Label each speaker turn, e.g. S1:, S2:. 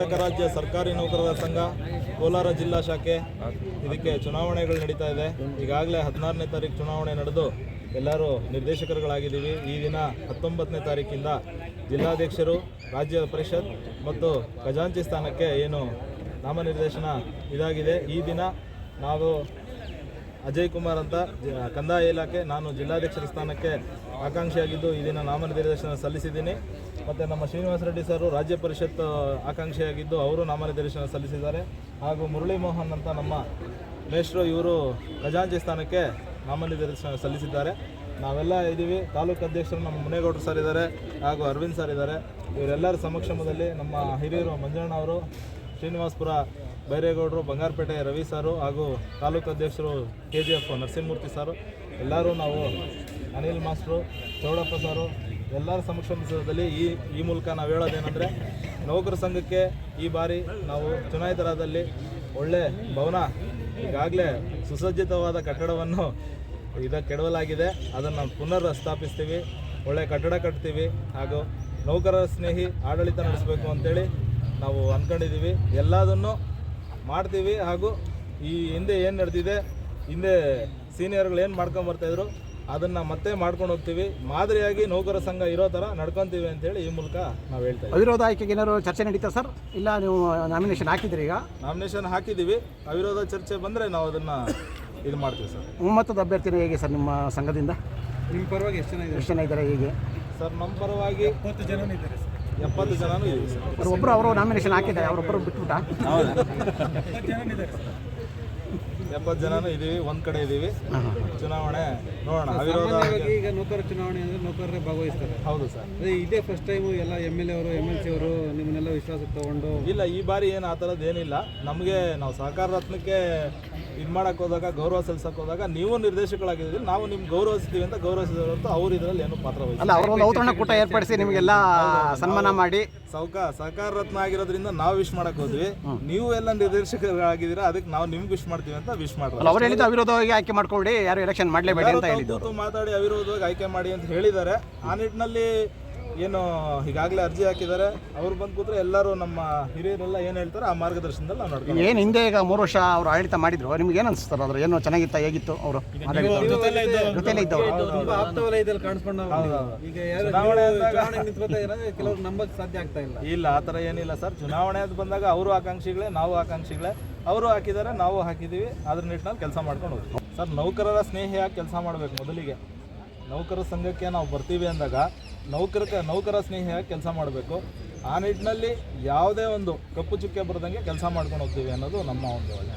S1: ಕರ್ನಾಟಕ ರಾಜ್ಯ ಸರ್ಕಾರಿ ನೌಕರರ ಸಂಘ, ಕೋಲಾರ ಜಿಲ್ಲಾ ಶಾಖೆ ಇದಕ್ಕೆ ಚುನಾವಣೆಗಳು ನಡೀತಾ ಇದೆ. ಈಗಾಗಲೇ ಹದಿನಾರನೇ ತಾರೀಕು ಚುನಾವಣೆ ನಡೆದು ಎಲ್ಲರೂ ನಿರ್ದೇಶಕರುಗಳಾಗಿದ್ದೀವಿ. ಈ ದಿನ ಹತ್ತೊಂಬತ್ತನೇ ತಾರೀಕಿಂದ ಜಿಲ್ಲಾಧ್ಯಕ್ಷರು, ರಾಜ್ಯ ಪರಿಷತ್ ಮತ್ತು ಖಜಾಂಚಿ ಸ್ಥಾನಕ್ಕೆ ಏನು ನಾಮನಿರ್ದೇಶನ ಇದಾಗಿದೆ. ಈ ದಿನ ನಾವು ಅಜಯ್ ಕುಮಾರ್ ಅಂತ ಕಂದಾಯ ಇಲಾಖೆ ನಾನು ಜಿಲ್ಲಾಧ್ಯಕ್ಷರ ಸ್ಥಾನಕ್ಕೆ ಆಕಾಂಕ್ಷಿಯಾಗಿದ್ದು ಈ ದಿನ ನಾಮನಿರ್ದೇಶನ ಸಲ್ಲಿಸಿದ್ದೀನಿ. ಮತ್ತು ನಮ್ಮ ಶ್ರೀನಿವಾಸ ರೆಡ್ಡಿ ಸರ್ ರಾಜ್ಯ ಪರಿಷತ್ ಆಕಾಂಕ್ಷಿಯಾಗಿದ್ದು ಅವರು ನಾಮನಿರ್ದೇಶನ ಸಲ್ಲಿಸಿದ್ದಾರೆ. ಹಾಗೂ ಮುರಳಿ ಮೋಹನ್ ಅಂತ ನಮ್ಮ ಮೇಷ್ಟ್ರು ಇವರು ಖಜಾಂಚಿ ಸ್ಥಾನಕ್ಕೆ ನಾಮನಿರ್ದೇಶನ ಸಲ್ಲಿಸಿದ್ದಾರೆ. ನಾವೆಲ್ಲ ಇದ್ದೀವಿ. ತಾಲೂಕು ಅಧ್ಯಕ್ಷರು ನಮ್ಮ ಮುನೇಗೌಡರು ಸರ್ ಇದ್ದಾರೆ. ಹಾಗೂ ಅರವಿಂದ್ ಸರ್ ಇದ್ದಾರೆ. ಇವರೆಲ್ಲರ ಸಮಕ್ಷಮದಲ್ಲಿ ನಮ್ಮ ಹಿರಿಯರು ಮಂಜಣ್ಣ ಅವರು ಶ್ರೀನಿವಾಸಪುರ ಬೈರೇಗೌಡರು, ಬಂಗಾರಪೇಟೆ ರವಿ ಸಾರು ಹಾಗೂ ತಾಲೂಕು ಅಧ್ಯಕ್ಷರು ಕೆ ಜಿ ಎಫ್ ನರಸಿಂಹಮೂರ್ತಿ ಸಾರು. ಎಲ್ಲರೂ ನಾವು ಅನಿಲ್ ಮಾಸ್ಟ್ರು, ಚೌಡಪ್ಪ ಸಾರು, ಎಲ್ಲರ ಸಮಕ್ಷಮದಲ್ಲಿ ಈ ಈ ಮೂಲಕ ನಾವು ಹೇಳೋದೇನೆಂದರೆ, ನೌಕರ ಸಂಘಕ್ಕೆ ಈ ಬಾರಿ ನಾವು ಚುನಾಯಿತರಾದಲ್ಲಿ ಒಳ್ಳೆ ಭವನ, ಈಗಾಗಲೇ ಸುಸಜ್ಜಿತವಾದ ಕಟ್ಟಡವನ್ನು ಇದ ಕೆಡವಲಾಗಿದೆ. ಅದನ್ನು ಪುನರ್ ಸ್ಥಾಪಿಸ್ತೀವಿ ಒಳ್ಳೆ ಕಟ್ಟಡ ಕಟ್ತೀವಿ ಹಾಗೂ ನೌಕರರ ಸ್ನೇಹಿ ಆಡಳಿತ ನಡೆಸಬೇಕು ಅಂತೇಳಿ ನಾವು ಅಂದ್ಕೊಂಡಿದ್ದೀವಿ ಎಲ್ಲದನ್ನು ಮಾಡ್ತೀವಿ ಹಾಗೂ ಈ ಹಿಂದೆ ಏನು ನಡೆದಿದೆ ಹಿಂದೆ ಸೀನಿಯರ್ಗಳು ಏನು ಮಾಡ್ಕೊಂಡು ಬರ್ತಾಯಿದ್ರು ಅದನ್ನು ಮತ್ತೆ ಮಾಡ್ಕೊಂಡು ಹೋಗ್ತೀವಿ. ಮಾದರಿಯಾಗಿ ನೌಕರ ಸಂಘ ಇರೋ ಥರ ನಡ್ಕೊತೀವಿ ಅಂತೇಳಿ ಈ ಮೂಲಕ ನಾವು ಹೇಳ್ತಾ ಇದ್ದೀವಿ.
S2: ಅವಿರೋಧ ಆಯ್ಕೆಗೆ ಏನಾದ್ರು ಚರ್ಚೆ ನಡೀತಾ ಸರ್? ಇಲ್ಲ ನೀವು ನಾಮಿನೇಷನ್ ಹಾಕಿದ್ರಿ ಈಗ?
S1: ನಾಮಿನೇಷನ್ ಹಾಕಿದ್ದೀವಿ ಅವಿರೋಧ ಚರ್ಚೆ ಬಂದರೆ ನಾವು ಅದನ್ನು ಇದು ಮಾಡ್ತೀವಿ ಸರ್.
S2: ಒಮ್ಮತದ ಅಭ್ಯರ್ಥಿನ ಹೇಗೆ ಸರ್ ನಿಮ್ಮ ಸಂಘದಿಂದ?
S3: ನಿಮ್ಮ ಪರವಾಗಿ ಎಷ್ಟು ಜನ
S2: ಎಷ್ಟು ಜನ ಇದ್ದಾರೆ ಹೇಗೆ?
S1: ಸರ್ ನಮ್ಮ ಪರವಾಗಿ
S3: ಇಪ್ಪತ್ತು ಜನ ಇದ್ದಾರೆ ಸರ್.
S1: ಎಪ್ಪತ್ತು ಜನನೂ ಇದ್ದೀವಿ ಸರ್
S2: ಅವ್ರು ಒಬ್ಬರು ಅವರು ನಾಮಿನೇಷನ್ ಹಾಕಿದ್ದಾರೆ ಅವರೊಬ್ಬರು ಬಿಟ್ಬಿಟ್ಟ.
S3: ಇಪ್ಪತ್ತು ಜನ ಇದ್ದಾರೆ ಸರ್
S1: ಎಪ್ಪತ್ತು ಜನನೂ ಇದ್ದೀವಿ ಒಂದು ಕಡೆ ಇದ್ದೀವಿ ಚುನಾವಣೆ ನೋಡೋಣ. ಅವಿರೋಧ
S3: ಸಾಮಾನ್ಯವಾಗಿ ಈಗ ನೌಕರ ಚುನಾವಣೆ ಅಂದರೆ ನೌಕರರೇ ಭಾಗವಹಿಸ್ತಾರೆ.
S1: ಹೌದು ಸರ್.
S3: ಅದೇ ಇದೇ ಫಸ್ಟ್ ಟೈಮು ಎಲ್ಲ ಎಂ ಎಲ್ ಎ ಅವರು ಎಂ ಎಲ್ ಸಿ ಅವರು ನಿಮ್ಮನ್ನೆಲ್ಲ ವಿಶ್ವಾಸಕ್ಕೆ ತಗೊಂಡು
S1: ಇಲ್ಲ ಈ ಬಾರಿ ಏನು ಆ ಥರದ್ದು ಏನಿಲ್ಲ. ನಮಗೆ ನಾವು ಸಹಕಾರ ರತ್ನಕ್ಕೆ ಇದು ಮಾಡಕ್ಕೆ ಹೋದಾಗ ಗೌರವ ಸಲ್ಲಿಸಕ್ಕೆ ಹೋದಾಗ ನೀವು ನಿರ್ದೇಶಕರಾಗಿದ್ದೀರಿ ನಾವು ನಿಮ್ಗೆ ಗೌರವಿಸ್ತೀವಿ ಅಂತ ಗೌರವಿಸಿದ್ರೆ ಅಂತ ಅವ್ರು ಇದರಲ್ಲಿ ಏನು ಪಾತ್ರ
S2: ಅಲ್ಲ ಅವರು ಒಂದು ಔತಣ ಕೂಟ ಏರ್ಪಡಿಸಿ ನಿಮಗೆಲ್ಲ ಸನ್ಮಾನ ಮಾಡಿ.
S1: ಸೌಕ ಸಹಕಾರ ರತ್ನ ಆಗಿರೋದ್ರಿಂದ ನಾವು ವಿಶ್ ಮಾಡಕ್ ಹೋದ್ವಿ. ನೀವು ಎಲ್ಲ ನಿರ್ದೇಶಕರಾಗಿದ್ದೀರಾ ಅದಕ್ಕೆ ನಾವು ನಿಮ್ಗೆ ವಿಶ್ ಮಾಡ್ತೀವಿ ಅಂತ ವಿಶ್ ಮಾಡ್ತಾರೆ
S2: ಅವ್ರು ಹೇಳಿದ್ದು ಅವಿರೋಧವಾಗಿ ಆಯ್ಕೆ ಮಾಡ್ಕೊಳ್ಳಿ ಯಾರು ಎಲೆಕ್ಷನ್ ಮಾಡಲೇಬೇಡಿ ಅಂತ ಹೇಳಿದ್ದು.
S1: ಮಾತಾಡಿ ಅವಿರೋಧವಾಗಿ ಆಯ್ಕೆ ಮಾಡಿ ಅಂತ ಹೇಳಿದ್ದಾರೆ. ಆ ನಿಟ್ಟಿನಲ್ಲಿ ಏನು ಈಗಾಗಲೇ ಅರ್ಜಿ ಹಾಕಿದ್ದಾರೆ ಅವ್ರು ಬಂದು ಕೂತ್ರೆ ಎಲ್ಲರೂ ನಮ್ಮ ಹಿರಿಯರೆಲ್ಲ ಏನು ಹೇಳ್ತಾರೆ ಆ ಮಾರ್ಗದರ್ಶನದಲ್ಲಿ ನಾವು ನಡ್ಕೊಂಡು
S2: ಏನು ಹಿಂದೆ ಈಗ ಮೂರು ವರ್ಷ ಅವರು ಆಡಳಿತ ಮಾಡಿದ್ರು ನಿಮ್ಗೆ ಏನು ಅನಿಸ್ತಾರೆ ಅದ್ರ ಏನು ಚೆನ್ನಾಗಿತ್ತ ಹೇಗಿತ್ತು ಅವರು? ಜೊತೆಲೇ ಇದ್ದವರು.
S3: ತುಂಬಾ ಆಪ್ತ ವಲಯದಲ್ಲಿ ಕಾಣಿಸ್ಕೊಂಡು ಈಗ ಯಾರು
S1: ಚುನಾವಣೆ
S3: ನೀವು
S1: ಅಂದಾಗ-
S3: ಚುನಾವಣೆಗೆ ನಿಂತ್ಕೊತಾ ಇರೋದು ಕೆಲವ್ರು ನಂಬಕ್ ಸಾಧ್ಯ ಆಗ್ತಾ ಇಲ್ಲ.
S1: ಇಲ್ಲ ಆ ಥರ ಏನಿಲ್ಲ ಸರ್. ಚುನಾವಣೆ ಅಂತ ಬಂದಾಗ ಅವರು ಆಕಾಂಕ್ಷಿಗಳೇ ನಾವು ಆಕಾಂಕ್ಷಿಗಳೇ. ಅವರು ಹಾಕಿದ್ದಾರೆ ನಾವು ಹಾಕಿದ್ದೀವಿ. ಅದ್ರ ನಿಟ್ಟಿನಲ್ಲಿ ಕೆಲಸ ಮಾಡ್ಕೊಂಡು ಹೋಗ್ತೀವಿ. ಸರ್ ನೌಕರರ ಸ್ನೇಹಿಯಾಗಿ ಕೆಲಸ ಮಾಡಬೇಕು ಮೊದಲಿಗೆ. ನೌಕರ ಸಂಘಕ್ಕೆ ನಾವು ಬರ್ತೀವಿ ಅಂದಾಗ ನೌಕರಕ್ಕೆ ನೌಕರ ಸ್ನೇಹಿಯ ಕೆಲಸ ಮಾಡಬೇಕು. ಆ ನಿಟ್ಟಿನಲ್ಲಿ ಯಾವುದೇ ಒಂದು ಕಪ್ಪು ಚುಕ್ಕೆ ಬರದಂಗೆ ಕೆಲಸ ಮಾಡ್ಕೊಂಡು ಹೋಗ್ತೀವಿ ಅನ್ನೋದು ನಮ್ಮ ಒಂದು ಯೋಜನೆ